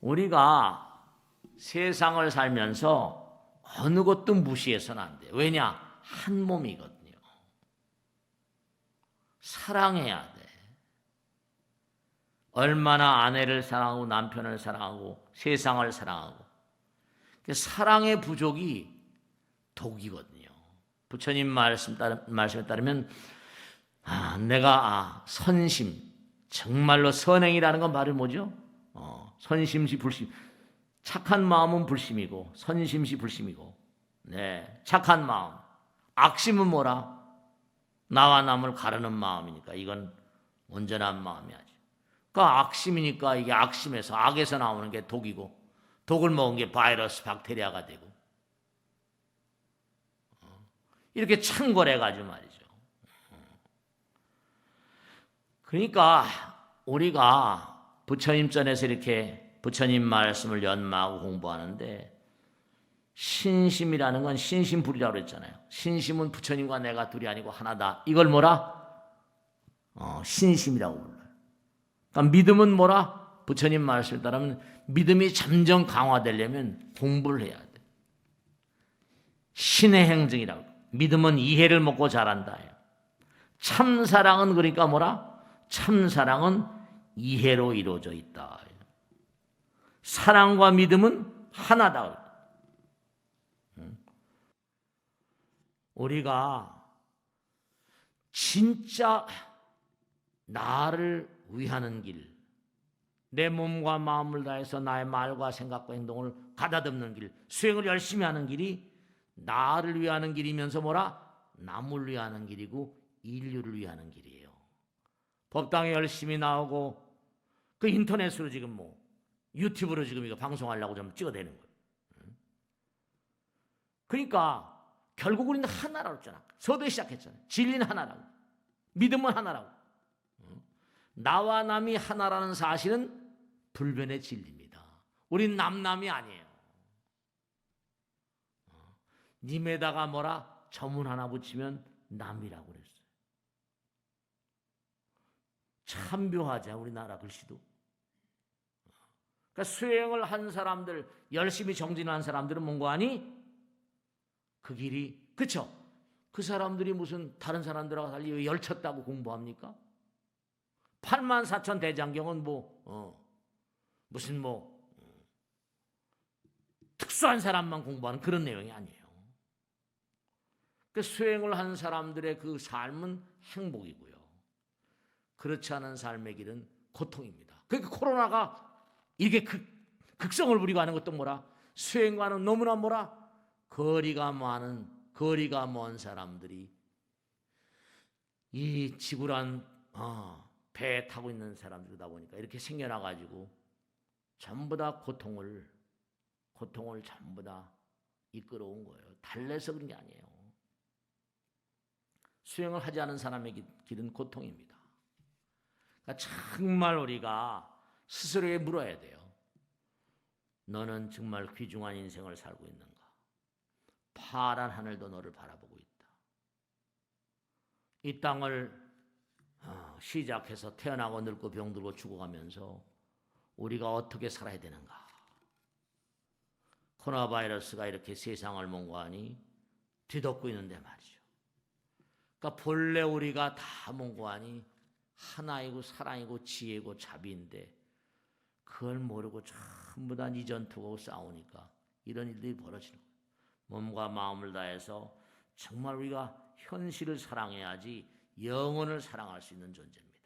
우리가 세상을 살면서 어느 것도 무시해서는 안 돼. 왜냐? 한 몸이거든요. 사랑해야 돼. 얼마나 아내를 사랑하고 남편을 사랑하고 세상을 사랑하고 그 사랑의 부족이 독이거든요. 부처님 말씀 따르, 말씀에 따르면 아, 내가 아, 선심 정말로 선행이라는 건 말이 뭐죠? 어, 선심시 불심. 착한 마음은 불심이고 선심시 불심이고. 네 착한 마음. 악심은 뭐라? 나와 남을 가르는 마음이니까. 이건 온전한 마음이 아니죠. 그러니까 악심이니까 이게 악심에서 악에서 나오는 게 독이고 독을 먹은 게 바이러스 박테리아가 되고. 어, 이렇게 창궐해 가지고 말이죠. 그러니까 우리가 부처님 전에서 이렇게 부처님 말씀을 연마하고 공부하는데 신심이라는 건 신심불이라고 그랬잖아요. 신심은 부처님과 내가 둘이 아니고 하나다. 이걸 뭐라? 어, 신심이라고 불러요. 그러니까 믿음은 뭐라? 부처님 말씀에 따르면 믿음이 점점 강화되려면 공부를 해야 돼. 신의 행정이라고. 믿음은 이해를 먹고 자란다. 참 사랑은 그러니까 뭐라? 참 사랑은 이해로 이루어져 있다. 사랑과 믿음은 하나다. 우리가 진짜 나를 위하는 길, 내 몸과 마음을 다해서 나의 말과 생각과 행동을 가다듬는 길, 수행을 열심히 하는 길이 나를 위하는 길이면서 뭐라? 남을 위하는 길이고 인류를 위하는 길이에요. 법당에 열심히 나오고 그 인터넷으로 지금 뭐 유튜브로 지금 이거 방송하려고 좀 찍어대는 거예요. 그러니까 결국 우리는 하나라고 했잖아. 서두에 시작했잖아. 진리는 하나라고. 믿음은 하나라고. 나와 남이 하나라는 사실은 불변의 진리입니다. 우린 남남이 아니에요. 님에다가 뭐라 저문 하나 붙이면 남이라고 그랬어요. 참 묘하자 우리나라 글씨도. 그러니까 수행을 한 사람들 열심히 정진한 사람들은 뭔가 하니 그 길이 그쵸? 그 사람들이 무슨 다른 사람들하고 달리 왜 열쳤다고 공부합니까? 8만 4천 대장경은 뭐 어, 무슨 뭐 어, 특수한 사람만 공부하는 그런 내용이 아니에요. 그 수행을 한 사람들의 그 삶은 행복이고요. 그렇지 않은 삶의 길은 고통입니다. 그러니까 코로나가 이게 극, 극성을 부리고 하는 것도 뭐라 수행과는 너무나 뭐라 거리가 많은 거리가 먼 사람들이 이 지구란 어, 배에 타고 있는 사람들이다 보니까 이렇게 생겨나 가지고 전부 다 고통을 고통을 전부 다 이끌어온 거예요. 달래서 그런 게 아니에요. 수행을 하지 않은 사람의 길- 길은 고통입니다. 그러니까 정말 우리가 스스로에게 물어야 돼요. 너는 정말 귀중한 인생을 살고 있는가? 파란 하늘도 너를 바라보고 있다. 이 땅을 어, 시작해서 태어나고 늙고 병들고 죽어가면서 우리가 어떻게 살아야 되는가? 코로나 바이러스가 이렇게 세상을 몽고하니 뒤덮고 있는데 말이죠. 그러니까 본래 우리가 다 몽고하니 하나이고 사랑이고 지혜고 자비인데 그걸 모르고 전부 다 니전투고 싸우니까 이런 일들이 벌어지는 거예요. 몸과 마음을 다해서 정말 우리가 현실을 사랑해야지 영혼을 사랑할 수 있는 존재입니다.